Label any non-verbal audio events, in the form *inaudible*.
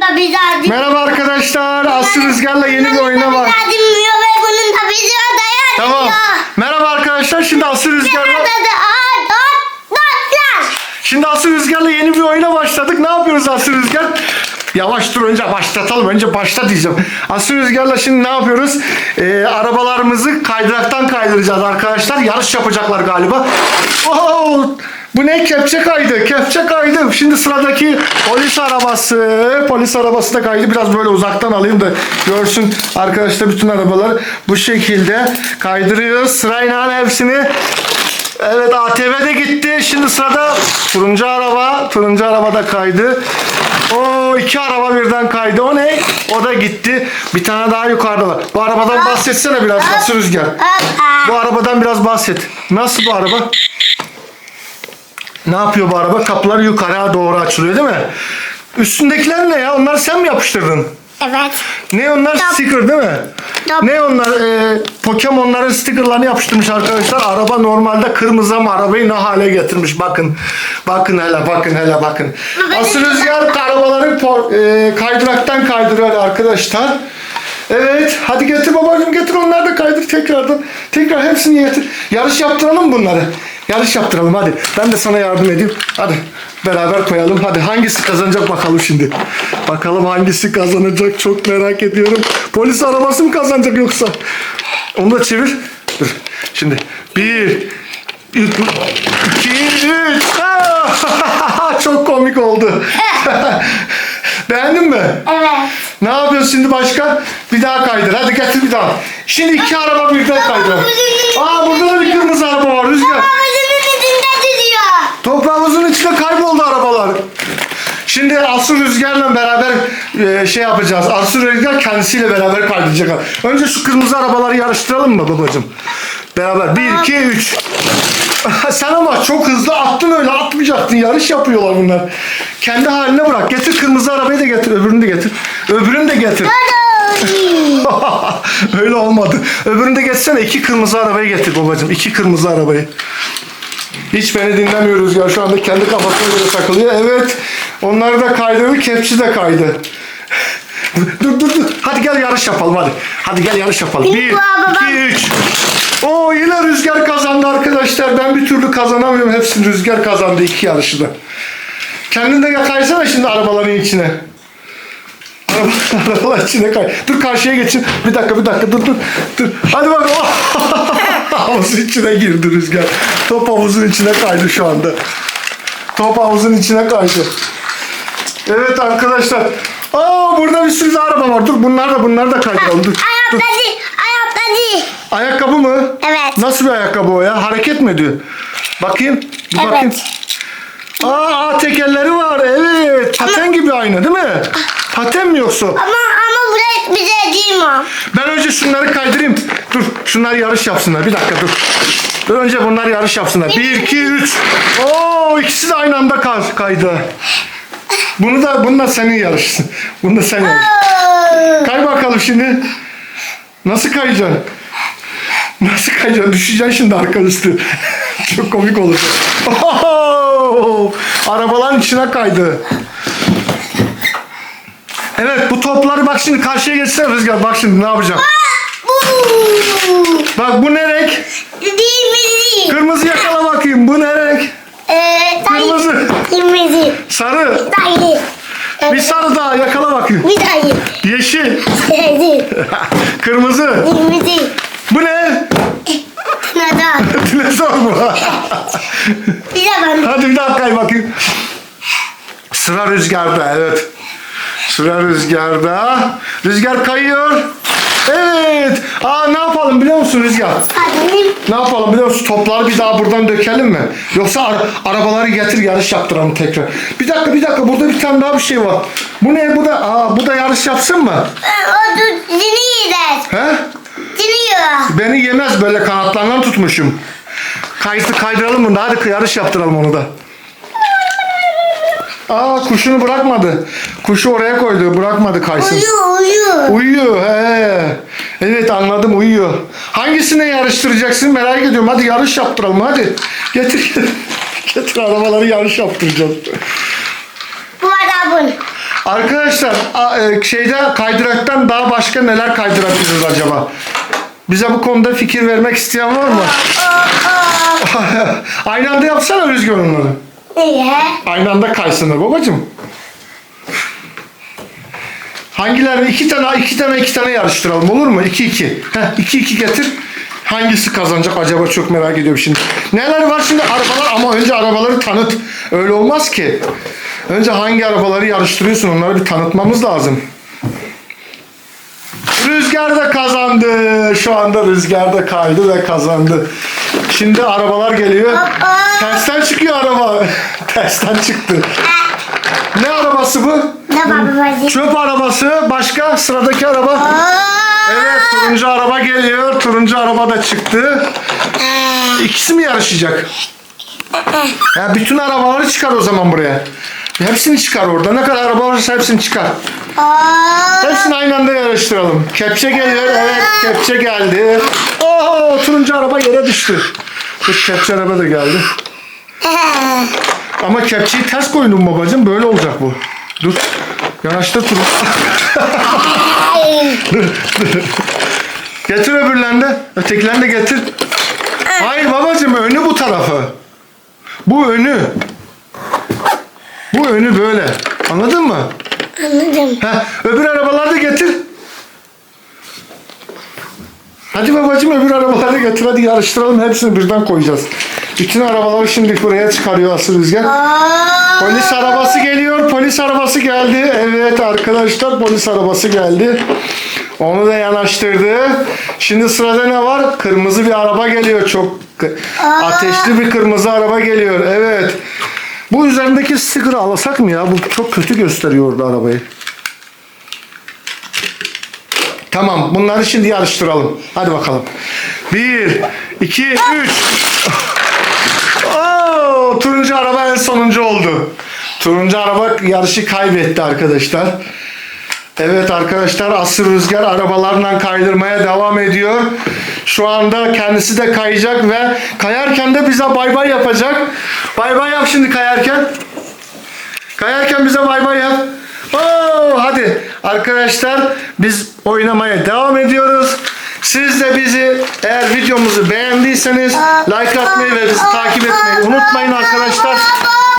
da bizi acı. Merhaba arkadaşlar. Aslı Rüzgar'la yeni bir oyuna var. Acımıyor ve bunun da bizi dayanıyor. Tamam. Merhaba arkadaşlar. Şimdi Aslı Rüzgar'la. Şimdi Aslı Rüzgar'la yeni bir oyuna başladık. Ne yapıyoruz Aslı Rüzgar? Yavaş dur önce başlatalım. Önce başla diyeceğim. Aslı Rüzgar'la şimdi ne yapıyoruz? Ee, arabalarımızı kaydıraktan kaydıracağız arkadaşlar. Yarış yapacaklar galiba. Oo, bu ne? Kepçe kaydı. Kepçe kaydı. Şimdi sıradaki polis arabası. Polis arabası da kaydı. Biraz böyle uzaktan alayım da görsün arkadaşlar bütün arabalar. Bu şekilde kaydırıyoruz. Sırayla hepsini Evet ATV de gitti. Şimdi sırada turuncu araba. Turuncu araba da kaydı. O iki araba birden kaydı. O ne? O da gitti. Bir tane daha yukarıda var. Bu arabadan bahsetsene biraz nasıl rüzgar. Bu arabadan biraz bahset. Nasıl bu araba? Ne yapıyor bu araba? Kapıları yukarıya doğru açılıyor değil mi? Üstündekiler ne ya? Onları sen mi yapıştırdın? Evet. Ne onlar Top. sticker değil mi? Top. Ne onlar e, Pokemon'ların stickerlarını yapıştırmış arkadaşlar. Araba normalde kırmızı ama arabayı ne hale getirmiş bakın. Bakın hele bakın hele bakın. Asıl rüzgar arabaları e, kaydıraktan kaydırıyor arkadaşlar. Evet hadi getir babacığım getir onları da kaydır tekrardan. Tekrar hepsini getir. Yarış yaptıralım bunları. Yarış yaptıralım hadi. Ben de sana yardım edeyim. Hadi beraber koyalım. Hadi hangisi kazanacak bakalım şimdi. Bakalım hangisi kazanacak çok merak ediyorum. Polis arabası mı kazanacak yoksa? Onu da çevir. Dur. Şimdi bir, iki, üç. Aa! *laughs* çok komik oldu. *laughs* Beğendin mi? Evet. Ne yapıyorsun şimdi başka? Bir daha kaydır. Hadi getir bir daha. Şimdi iki araba birden kaydır. Aa burada da bir kırmızı araba var Rüzgar. Şimdi Aslı Rüzgar'la beraber e, şey yapacağız. Aslı Rüzgar kendisiyle beraber kaydedecek. Önce şu kırmızı arabaları yarıştıralım mı babacığım? Beraber. Bir, iki, üç. *laughs* Sen ama çok hızlı attın öyle atmayacaktın. Yarış yapıyorlar bunlar. Kendi haline bırak. Getir kırmızı arabayı da getir. Öbürünü de getir. Öbürünü de getir. *laughs* öyle olmadı. Öbürünü de getirsene. iki kırmızı arabayı getir babacığım. İki kırmızı arabayı. Hiç beni dinlemiyoruz ya. Şu anda kendi kafasına göre takılıyor. Evet. Onları da kaydırdı. Kepçi de kaydı. dur dur dur. Hadi gel yarış yapalım hadi. Hadi gel yarış yapalım. Bir, iki, üç. Oo yine Rüzgar kazandı arkadaşlar. Ben bir türlü kazanamıyorum. Hepsini Rüzgar kazandı iki yarışı da. Kendin de kaysana şimdi arabaların içine. Araba, *laughs* arabalar içine kay. Dur karşıya geçin. Bir dakika bir dakika dur dur. Dur. Hadi bak. *laughs* Havuzun içine girdi Rüzgar. Top havuzun içine kaydı şu anda. Top havuzun içine kaydı. Evet arkadaşlar. Aa burada bir sürü araba var. Dur bunlar da bunlar da kaydıralım. Dur. dur. Ayakkabı. Ayakkabı. Ayakkabı mı? Evet. Nasıl bir ayakkabı o ya? Hareket mi ediyor? Bakayım. Bir Evet. bakayım. Aa tekerleri var. Evet. Paten gibi aynı değil mi? Paten mi yoksa? Ama ama buraya bize değil mi? Ben önce şunları kaydırayım. Dur. Şunlar yarış yapsınlar. Bir dakika dur. Dur önce bunlar yarış yapsınlar. Bir, iki, üç. Oo ikisi de aynı anda kay- kaydı. Bunu da, bunu da senin yarışsın. *laughs* Bunu da sen yarış. Kay bakalım şimdi. Nasıl kayacaksın? Nasıl kayacaksın? Düşeceksin şimdi arka üstü. *laughs* Çok komik olacak. Oho! Arabaların içine kaydı. Evet bu topları bak şimdi karşıya geçsene Rüzgar. Bak şimdi ne yapacağım. Bak bu ne renk? Kırmızı yakala bakayım. Bu ne renk? Kırmızı. Kırmızı. Sarı. Dayı. Bir sarı daha yakala bakayım. Bir dayı. Yeşil. Kırmızı. *laughs* Kırmızı. Kırmızı. Bu ne? Neden? Dinozor mu? Bir de ben. Hadi bir daha kay bakayım. Sıra rüzgarda evet. Sıra rüzgarda. Rüzgar kayıyor. Evet. Aa ne yapalım biliyor musun Rüzgar? Annem. Ne yapalım biliyor musun? Topları bir daha buradan dökelim mi? Yoksa ara- arabaları getir yarış yaptıralım tekrar. Bir dakika bir dakika burada bir tane daha bir şey var. Bu ne bu da? Aa bu da yarış yapsın mı? O da dinliyor. He? Dinliyor. Beni yemez böyle kanatlarından tutmuşum. Kaydı kaydıralım bunu hadi yarış yaptıralım onu da. Aa kuşunu bırakmadı. Kuşu oraya koydu bırakmadı kaysın. Uyu uyu. Uyuyor he. Evet anladım uyuyor. Hangisine yarıştıracaksın merak ediyorum. Hadi yarış yaptıralım hadi. Getir getir. *laughs* Getir arabaları yarış yaptıracağız. Bu arabın. Arkadaşlar e, şeyde kaydıraktan daha başka neler kaydırabiliriz acaba? Bize bu konuda fikir vermek isteyen var mı? *laughs* Aynı anda yapsana Rüzgar onları. Niye? Aynı anda kaysınlar babacım. Hangilerini iki tane iki tane iki tane yarıştıralım olur mu? İki iki. Heh, iki iki getir. Hangisi kazanacak acaba çok merak ediyorum şimdi. Neler var şimdi arabalar ama önce arabaları tanıt. Öyle olmaz ki. Önce hangi arabaları yarıştırıyorsun onları bir tanıtmamız lazım. Rüzgar da kazandı. Şu anda Rüzgar da kaydı ve kazandı. Şimdi arabalar geliyor. Tersten çıkıyor araba. *laughs* Tersten çıktı. Ne arabası bu? Ne babacığım? Çöp arabası. Başka sıradaki araba. Evet turuncu araba geliyor. Turuncu araba da çıktı. İkisi mi yarışacak? Ya bütün arabaları çıkar o zaman buraya. Hepsini çıkar orada. Ne kadar araba varsa hepsini çıkar. Hepsini aynı anda yarıştıralım. Kepçe geliyor. Evet kepçe geldi. Oo turuncu araba yere düştü. Dur kepçe araba da geldi. Ama kepçeyi ters koydum babacığım. Böyle olacak bu. Dur. Yanaştır turun. dur, dur. Getir öbürlerini de. Ötekilerini de getir. Hayır babacığım önü bu tarafı. Bu önü. Bu önü böyle. Anladın mı? Anladım. Ha, öbür arabaları da getir. Hadi babacığım öbür arabaları getir. Hadi yarıştıralım. Hepsini birden koyacağız. Bütün arabaları şimdi buraya çıkarıyor Aslı Rüzgar. Polis arabası geliyor. Polis arabası geldi. Evet arkadaşlar polis arabası geldi. Onu da yanaştırdı. Şimdi sırada ne var? Kırmızı bir araba geliyor. Çok ateşli bir kırmızı araba geliyor. Evet. Bu üzerindeki sticker'ı alasak mı ya? Bu çok kötü gösteriyor orada arabayı. Tamam bunları şimdi yarıştıralım. Hadi bakalım. Bir, iki, üç. Oo, turuncu araba en sonuncu oldu. Turuncu araba yarışı kaybetti arkadaşlar. Evet arkadaşlar Asır Rüzgar arabalarla kaydırmaya devam ediyor. Şu anda kendisi de kayacak ve kayarken de bize bay bay yapacak. Bay bay yap şimdi kayarken. Kayarken bize bay bay yap. Oo, hadi arkadaşlar biz oynamaya devam ediyoruz. Siz de bizi eğer videomuzu beğendiyseniz like atmayı ve bizi takip etmeyi unutmayın arkadaşlar.